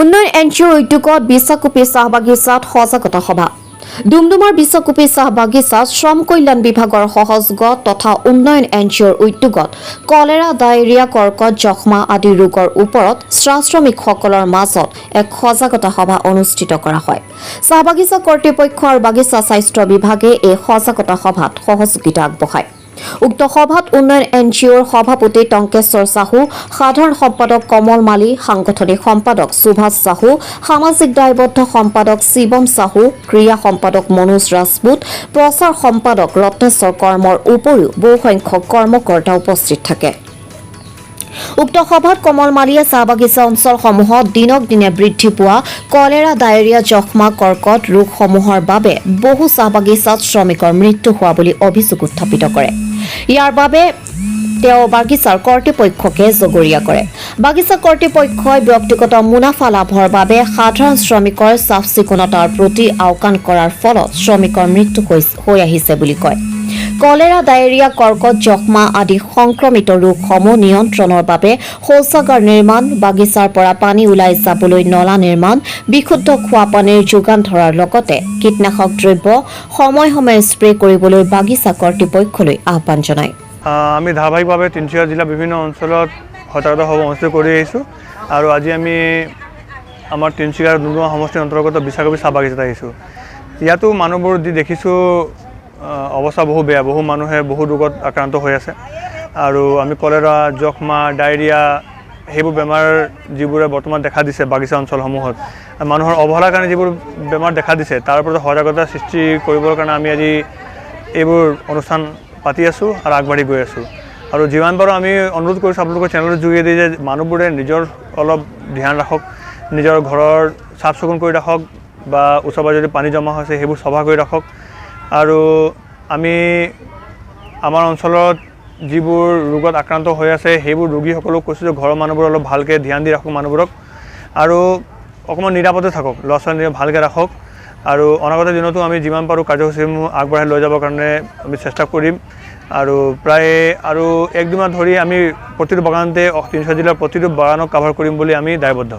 উন্নয়ন N G অ'ৰ উদ্যোগত বিশ্বাকোপী চাহ বাগিচাত সজাগতা সভা। ডুমডুমাৰ বিশ্বাকোপী চাহ বাগিচাত শ্ৰম কল্যাণ বিভাগৰ সহযোগত তথা উন্নয়ন এন জি অ'ৰ উদ্যোগত কলেৰা ডায়েৰিয়া কৰ্কট যক্ষ্মা আদি ৰোগৰ ওপৰত চাহ শ্ৰমিকসকলৰ মাজত এক সজাগতা সভা অনুষ্ঠিত কৰা হয়। চাহ বাগিচা কৰ্তৃপক্ষ আৰু বাগিচা স্বাস্থ্য বিভাগে এই সজাগতা সভাত সহযোগিতা আগবঢ়ায়। উক্ত সভাত উন্নয়ন এন জি অ'ৰ সভাপতি টংকেশ্বৰ চাহু সাধাৰণ সম্পাদক কমল মালী সাংগঠনিক সম্পাদক সুভাষ চাহু সামাজিক দায়বদ্ধ সম্পাদক শিৱম চাহু ক্ৰীড়া সম্পাদক মনোজ ৰাজপুত প্ৰচাৰ সম্পাদক ৰত্নেশ্বৰ কৰ্মৰ উপৰিও বহুসংখ্যক কৰ্মকৰ্তা উপস্থিত থাকে। উক্ত সভাত কমল মালিয়ে চাহ বাগিচা অঞ্চলসমূহত দিনক দিনে বৃদ্ধি পোৱা কলেৰা ডায়েৰিয়া যক্ষ্মা কৰ্কট ৰোগসমূহৰ বাবে বহু চাহ বাগিচাত শ্ৰমিকৰ মৃত্যু হোৱা বুলি অভিযোগ উত্থাপিত কৰে। ইয়াৰ বাবে তেওঁ বাগিচাৰ কৰ্তৃপক্ষকে জগৰীয়া কৰে। বাগিচা কৰ্তৃপক্ষই ব্যক্তিগত মুনাফা লাভৰ বাবে সাধাৰণ শ্ৰমিকৰ চাফ চিকুণতাৰ প্ৰতি আওকাণ কৰাৰ ফলত শ্ৰমিকৰ মৃত্যু হৈ- আহিছে বুলি কয়। কলেৰা, ডায়েৰিয়া, কৰ্কট, যক্ষ্মা আদি সংক্ৰমিত ৰোগসমূহ নিয়ন্ত্ৰণৰ বাবে শৌচাগাৰ নিৰ্মাণ, বাগিচাৰ পৰা পানী ওলাই যাবলৈ নলা নিৰ্মাণ, বিশুদ্ধ খোৱা পানীৰ যোগান ধৰাৰ লগতে কীটনাশক দ্ৰব্য সময়ে সময়ে স্প্ৰে কৰিবলৈ বাগিচা কৰ্তৃপক্ষলৈ আহ্বান জনায়। আমি ধাৰাবাহিকভাৱে তিনিচুকীয়া জিলাৰ বিভিন্ন অঞ্চলত সজাগতা সভা অনুষ্ঠিত কৰি আহিছোঁ আৰু আজি আমি আমাৰ তিনিচুকীয়াৰ ডুমডুমা সমষ্টিৰ অন্তৰ্গত বিশাকবি চাহ বাগিচাত আহিছোঁ। ইয়াতো মানুহবোৰ যি দেখিছোঁ অৱস্থা বহু বেয়া, বহু মানুহে বহু ৰোগত আক্ৰান্ত হৈ আছে। আৰু আমি কলেৰা, যক্ষ্মা, ডায়েৰিয়া, সেইবোৰ বেমাৰ যিবোৰে বৰ্তমান দেখা দিছে বাগিচা অঞ্চলসমূহত, মানুহৰ অৱহেলাৰ কাৰণে যিবোৰ বেমাৰ দেখা দিছে, তাৰ ওপৰত সজাগতা সৃষ্টি কৰিবৰ কাৰণে আমি আজি এইবোৰ অনুষ্ঠান পাতি আছোঁ আৰু আগবাঢ়ি গৈ আছোঁ। আৰু যিমান পাৰোঁ আমি অনুৰোধ কৰিছোঁ আপোনালোকৰ চেনেলৰ যোগেদি যে মানুহবোৰে নিজৰ অলপ ধ্যান ৰাখক, নিজৰ ঘৰৰ চাফ চিকুণ কৰি ৰাখক বা ওচৰ যদি পানী জমা হৈছে সেইবোৰ চফা কৰি ৰাখক। আৰু আমি আমাৰ অঞ্চলত যিবোৰ ৰোগত আক্ৰান্ত হৈ আছে, সেইবোৰ ৰোগীসকলক কৈছোঁ যে ঘৰৰ মানুহবোৰ অলপ ভালকৈ ধ্যান দি ৰাখক মানুহবোৰক। আৰু অকণমান নিৰাপদে থাকক ল'ৰা ছোৱালী ভালকৈ ৰাখক। আৰু অনাগত দিনতো আমি যিমান পাৰোঁ কাৰ্যসূচীসমূহ আগবঢ়াই লৈ যাবৰ কাৰণে আমি চেষ্টা কৰিম। আৰু প্ৰায় আৰু এক দুমাহ ধৰি আমি প্ৰতিটো বাগানতে তিনিচুকীয়া জিলাৰ প্ৰতিটো বাগানক কাভাৰ কৰিম বুলি আমি দায়বদ্ধ।